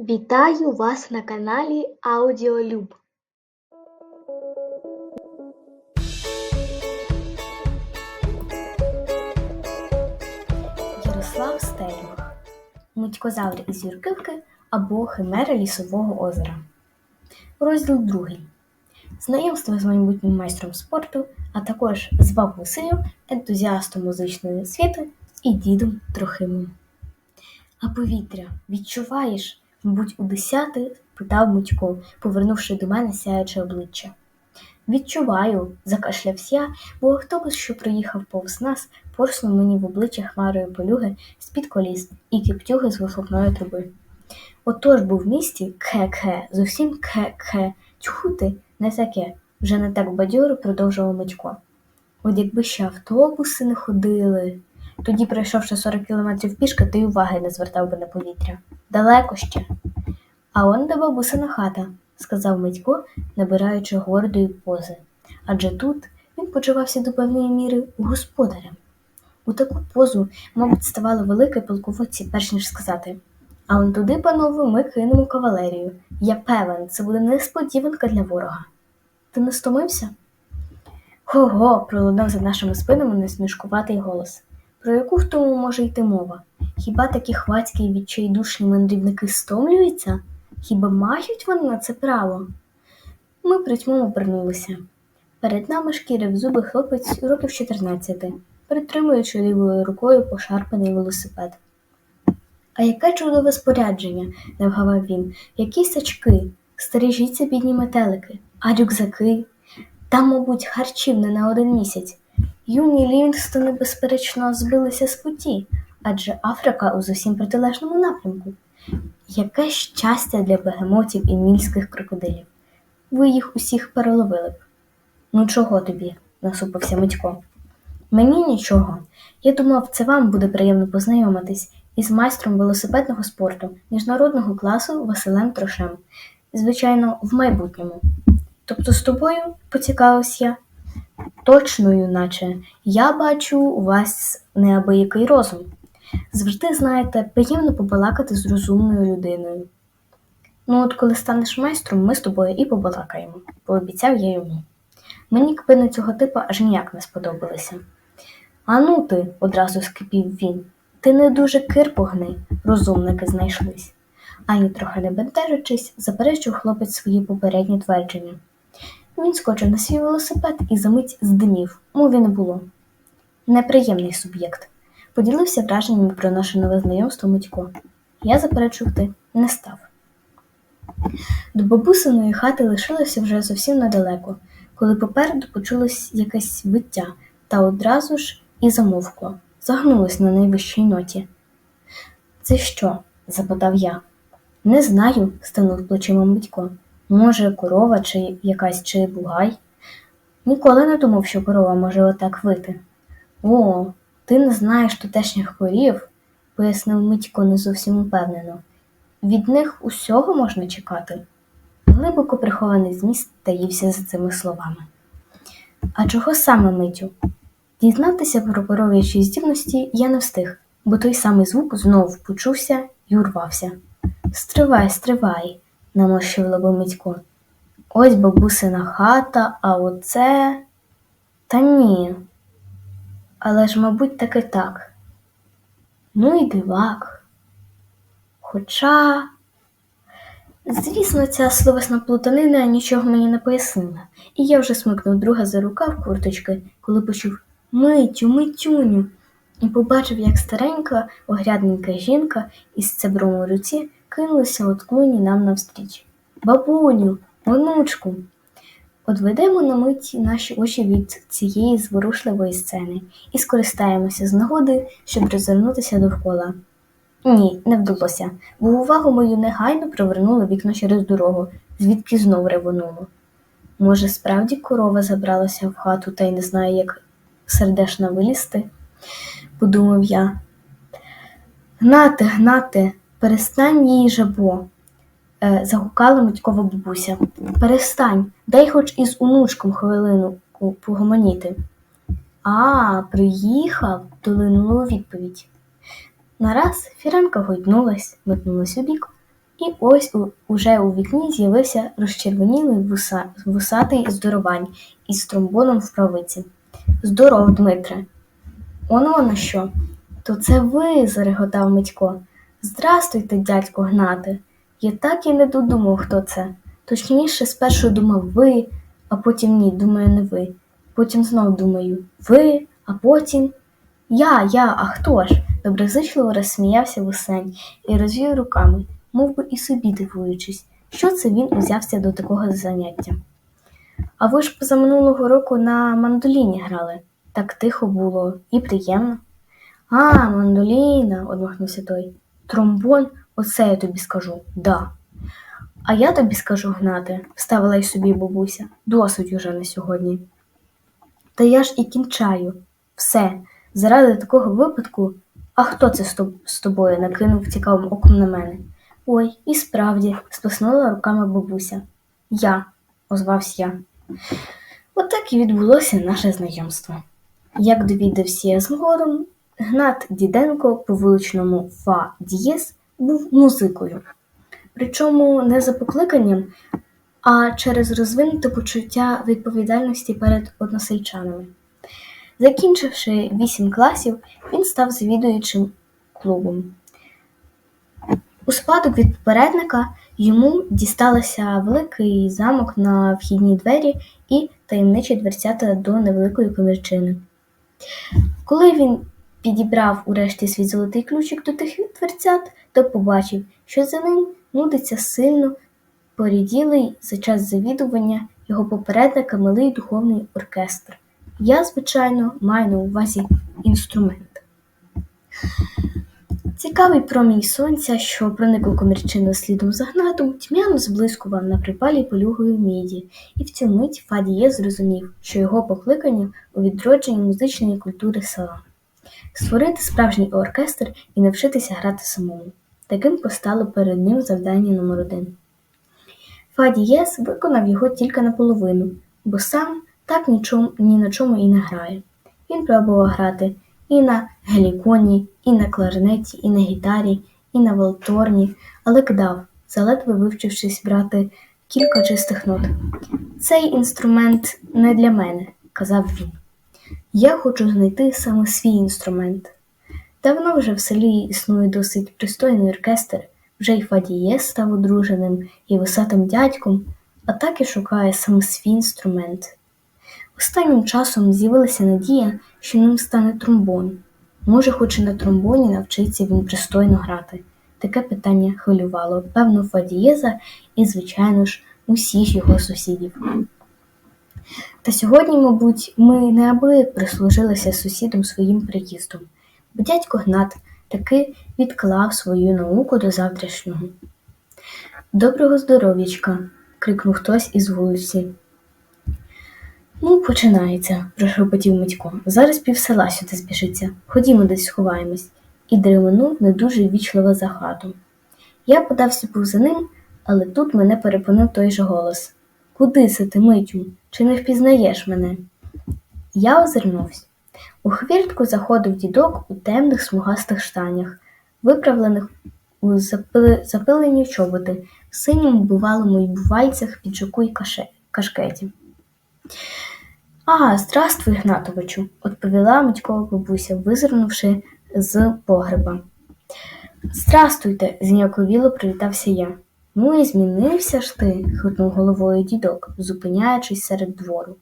Вітаю вас на каналі Аудіолюб. Ярослав Стельмах Митькозавр із Юрківки або Химера лісового озера. Розділ другий. Знайомство з майбутнім майстром спорту, а також з бабусею, ентузіастом музичної освіти і дідом Трохимом. А повітря відчуваєш, мабуть, у десяти? питав Митько, повернувши до мене сяюче обличчя. Відчуваю, закашлявся я, бо автобус, що проїхав повз нас, порснув мені в обличчя хмарою полюги з-під коліс і кіптюги з вихлопної труби. Отож був в місті кхе-кхе, зовсім кхе-кхе, тьху не таке, вже не так бадьоро продовжував Митько. От якби ще автобуси не ходили. Тоді, пройшовши 40 кілометрів пішки, ти уваги не звертав би на повітря. Далеко ще. А он де бабусина хата, сказав Митько, набираючи гордої пози. Адже тут він почувався до певної міри господарем. У таку позу, мабуть, ставало велике полководці, перш ніж сказати. А он туди, панове, ми кинемо кавалерію. Я певен, це буде несподіванка для ворога. Ти не стомився? Го-го, пролунав за нашими спинами несмішкуватий голос. Про яку в тому може йти мова? Хіба такі хвацькі і відчайдушні мандрівники стомлюються? Хіба мають вони на це право? Ми притьмом обернулися. Перед нами шкірив зуби хлопець років 14, притримуючи лівою рукою пошарпаний велосипед. А яке чудове спорядження, не вгавав він, які сачки, стережіться бідні метелики, а рюкзаки. Там, мабуть, харчів не на один місяць. Юні Лівінгстони, безперечно, збилися з путі, адже Африка у зовсім протилежному напрямку. Яке щастя для бегемотів і мільських крокодилів. Ви їх усіх переловили б. Ну чого тобі? насупився Митько. Мені нічого. Я думав, це вам буде приємно познайомитись із майстром велосипедного спорту міжнародного класу Василем Трошем. Звичайно, в майбутньому. Тобто з тобою поцікавився я. Точно, юначе, я бачу у вас неабиякий розум. Завжди, знаєте, приємно побалакати з розумною людиною. Ну, от коли станеш майстром, ми з тобою і побалакаємо, пообіцяв я йому. Мені кпини цього типа аж ніяк не сподобалися. А ну ти, одразу скипів він, ти не дуже кирпогний, розумники знайшлись. Ані трохи не бентежачись, заперечив хлопець свої попередні твердження. Він скочив на свій велосипед і за мить здимів, мов і не було. Неприємний суб'єкт. Поділився враженнями про наше нове знайомство Митько. Я заперечувати не став. До бабусиної хати лишилося вже зовсім недалеко, коли попереду почулось якесь виття та одразу ж і замовкло, загнулось на найвищій ноті. Це що? запитав я. Не знаю, стенув плечима Митько. Може, корова чи якась чи бугай? Ніколи не думав, що корова може отак вити. О, ти не знаєш тутешніх корів, пояснив Митько не зовсім упевнено. Від них усього можна чекати. Глибоко прихований зміст таївся за цими словами. А чого саме Митю? Дізнатися про коров'ячі здібності я не встиг, бо той самий звук знов почувся і урвався. Стривай, стривай, намощив лобо Митько. Ось бабусина хата, а оце. Та ні. Але ж, мабуть, таки так. Ну і дивак. Хоча, звісно, ця словесна плутанина нічого мені не пояснила, і я вже смикнув друга за рукав курточки, коли почув Митю, митюню, і побачив, як старенька, огрядненька жінка із цебром у руці кинулася от клуні нам навстріч. Бабуню, онучку. Одведемо на мить наші очі від цієї зворушливої сцени і скористаємося з нагоди, щоб розвернутися довкола. Ні, не вдалося, бо увагу мою негайно привернуло вікно через дорогу, звідки знов ревонуло. Може, справді корова забралася в хату та й не знає, як сердешно вилізти, подумав я. Гнати, гнати, перестань їй жабо, е, загукала Митькова бабуся. Перестань, дай хоч із онучком хвилину погомоніти. А, приїхав, долинуло у відповідь. Нараз фіранка гойднулась, метнулась у бік, І ось у, уже у вікні з'явився розчервонілий вуса, вусатий здоровань із тромбоном в правиці. Здоров, Дмитре. Он воно що? То це ви, зареготав Митько. Здрастуйте, дядько Гнате. Я так і не додумав, хто це. Точніше, спершу думав ви, а потім ні, думаю, не ви. Потім знов думаю ви, а потім. Я, я, а хто ж? Доброзичливо розсміявся Вусень і розвів руками, мов би і собі дивуючись, що це він узявся до такого заняття. А ви ж позаминулого року на мандоліні грали. Так тихо було і приємно. А, мандоліна, одмахнувся той. Тромбон, оце я тобі скажу, да. А я тобі скажу гнати, вставила й собі бабуся, досить уже на сьогодні. Та я ж і кінчаю. Все, заради такого випадку, а хто це з тобою накинув цікавим оком на мене? Ой, і справді, сплеснула руками бабуся. Я, озвався я. Отак і відбулося наше знайомство. Як довідався я згодом, Гнат Діденко по вуличному Фа Дієс був музикою. Причому не за покликанням, а через розвинуте почуття відповідальності перед односельчанами. Закінчивши вісім класів, він став завідуючим клубом. У спадок від попередника йому дісталося великий замок на вхідній двері і таємничі дверцята до невеликої комірчини. Коли він підібрав урешті свій золотий ключик до тих дверцят, то побачив, що за ним нудиться сильно поріділий за час завідування його попередника малий духовний оркестр. Я, звичайно, маю на увазі інструмент. Цікавий промінь сонця, що проник у комірчину слідом за гнатом, тьмяно зблискував на припалій полюгою міді, і в цю мить Фадіє зрозумів, що його покликання у відродженні музичної культури села створити справжній оркестр і навчитися грати самому. Таким постало перед ним завдання номер один. Фадієс виконав його тільки наполовину, бо сам так нічом, ні на чому і не грає. Він пробував грати і на геліконі, і на кларнеті, і на гітарі, і на валторні, але кидав, заледве вивчившись брати кілька чистих нот. Цей інструмент не для мене, казав він. Я хочу знайти саме свій інструмент. Давно вже в селі існує досить пристойний оркестр, вже й Фадіє став одруженим і висатим дядьком, а так і шукає саме свій інструмент. Останнім часом з'явилася надія, що ним стане тромбон. Може, хоч і на тромбоні навчиться він пристойно грати. Таке питання хвилювало, певно, Фадієза і, звичайно ж, усіх його сусідів. Та сьогодні, мабуть, ми неабияк прислужилися сусідам своїм приїздом, бо дядько Гнат таки відклав свою науку до завтрашнього. Доброго здоров'ячка. крикнув хтось із вулиці. Ну, починається, прошепотів Митько. Зараз пів села сюди збіжиться. Ходімо десь сховаємось. І дременув не дуже ввічливо за хату. Я подався був за ним, але тут мене перепинив той же голос. Куди це ти, Митю? Чи не впізнаєш мене? Я озирнувся. У хвіртку заходив дідок у темних смугастих штанях, виправлених у запили... запилені чоботи, в синьому бувалому й бувальцях, піджаку й каше... кашкеті. Ага, здравствуй, Гнатовичу, відповіла Митькова бабуся, визирнувши з погреба. Здрастуйте, зніяковіло привітався я. Ну і змінився ж ти, хитнув головою дідок, зупиняючись серед двору.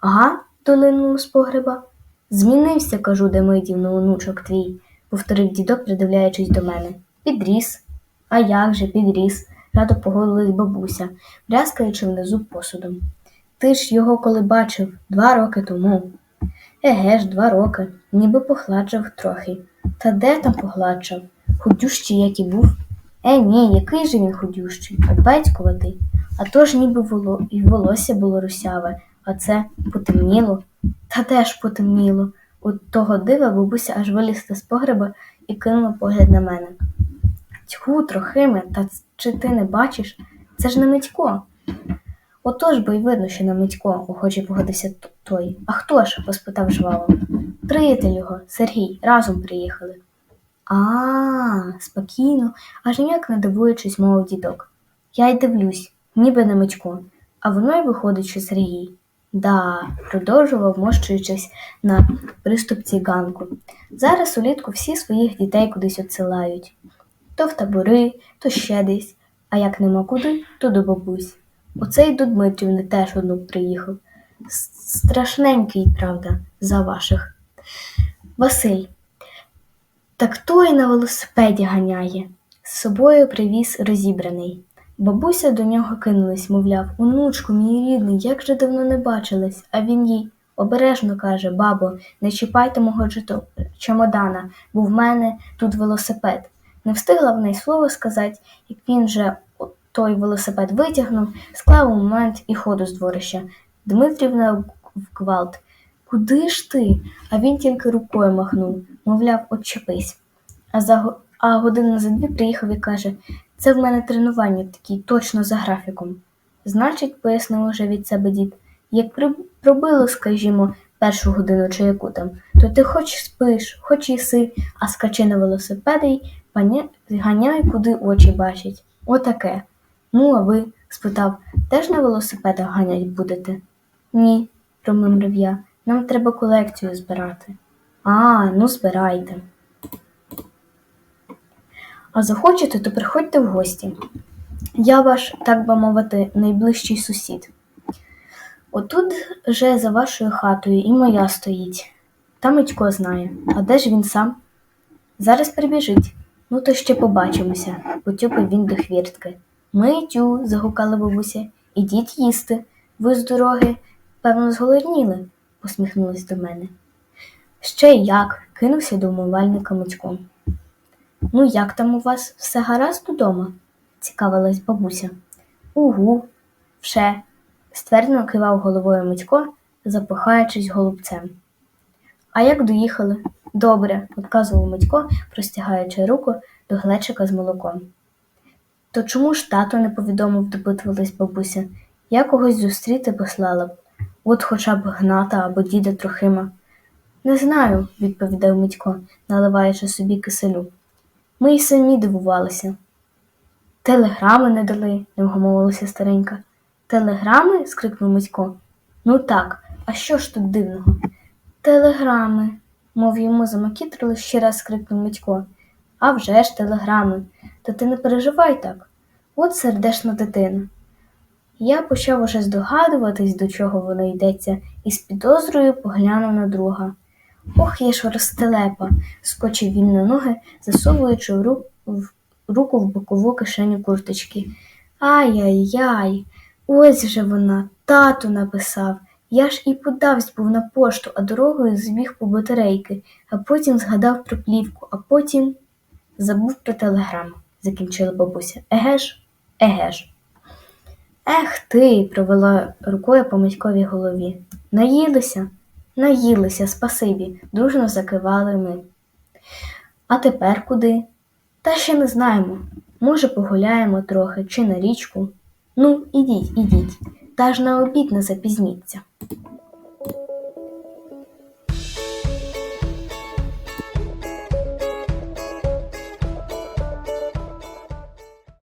Ага, долинув з погреба. Змінився, кажу, Демидівно, онучок твій, повторив дідок, придивляючись до мене. Підріс. А як же, підріс, радо погодилась бабуся, брязкаючи внизу посудом. Ти ж його коли бачив два роки тому. Еге ж, два роки, ніби похладжав трохи. Та де там погладжав? Худющий, як і був. Е, ні, який же він худющий, опецькуватий. А то ж ніби воло... і волосся було русяве, а це потемніло. Та де ж потемніло? От того дива бабуся аж вилізла з погреба і кинула погляд на мене. Тьху, трохиме, та чи ти не бачиш? Це ж не Митько. Отож бо й видно, що не Митько, охоче погодився той. А хто ж? поспитав жваво. Приятель його, Сергій, разом приїхали. А, спокійно, аж ніяк не дивуючись, мовив дідок. Я й дивлюсь, ніби на мечко, а воно й виходить, що Сергій. Да, продовжував, мощуючись на приступці ганку. Зараз улітку всі своїх дітей кудись відсилають. То в табори, то ще десь, а як нема куди, то до бабусь. Оце й до Дмитрівни теж онук приїхав. Страшненький, правда, за ваших. Василь. Так той на велосипеді ганяє. З собою привіз розібраний. Бабуся до нього кинулась, мовляв, онучку, мій рідний, як же давно не бачились, а він їй обережно каже, бабо, не чіпайте мого жито- чемодана, бо в мене тут велосипед. Не встигла в неї слово сказати, як він же той велосипед витягнув, склав у момент і ходу з дворища. Дмитрівна в гвалт. Куди ж ти? А він тільки рукою махнув, мовляв, отчепись. А за а година за дві приїхав і каже: це в мене тренування такі, точно за графіком. Значить, пояснив уже від себе дід, як пробило, скажімо, першу годину чи яку там, то ти хоч спиш, хоч їси, а скачи на велосипеди й ганяй, куди очі бачать. Отаке. Ну, а ви? спитав, теж на велосипедах ганять будете? Ні, промимрив я. Нам треба колекцію збирати. А, ну збирайте. А захочете, то приходьте в гості. Я ваш, так би мовити, найближчий сусід. Отут же за вашою хатою і моя стоїть. Та Митько знає, а де ж він сам? Зараз прибіжить. Ну то ще побачимося, потюпив він до хвіртки. Митю, загукала бабуся, ідіть їсти. Ви з дороги, певно, зголодніли, посміхнулась до мене. Ще як, кинувся до умивальника Митько. Ну, як там у вас все гаразд удома? цікавилась бабуся. Угу, все, ствердно кивав головою Митько, запихаючись голубцем. А як доїхали? Добре, відказував Митько, простягаючи руку до глечика з молоком. То чому ж тато не повідомив, допитувалась бабуся. Я когось зустріти послала б, от хоча б гната або діда Трохима. Не знаю, відповідав Митько, наливаючи собі киселю. Ми й самі дивувалися. Телеграми не дали, не вгомовилася старенька. Телеграми? скрикнув Митько. Ну так, а що ж тут дивного? Телеграми, мов йому замакітрили, ще раз скрикнув Митько. А вже ж телеграми. Та ти не переживай так. От сердешна дитина. Я почав уже здогадуватись, до чого воно йдеться, і з підозрою поглянув на друга. Ох, я ж розтелепа, скочив він на ноги, засовуючи в ру- в руку в бокову кишеню курточки. Ай-яй-яй, ось же вона, тату написав. Я ж і подавсь був на пошту, а дорогою збіг по батарейки, а потім згадав про плівку, а потім забув про телеграму, закінчила бабуся. Еге ж, еге ж. Ех ти, провела рукою по Митьковій голові. Наїлися? Наїлися, спасибі, дружно закивали ми. А тепер куди? Та ще не знаємо. Може, погуляємо трохи чи на річку. Ну, ідіть, ідіть, та ж на обід не запізніться.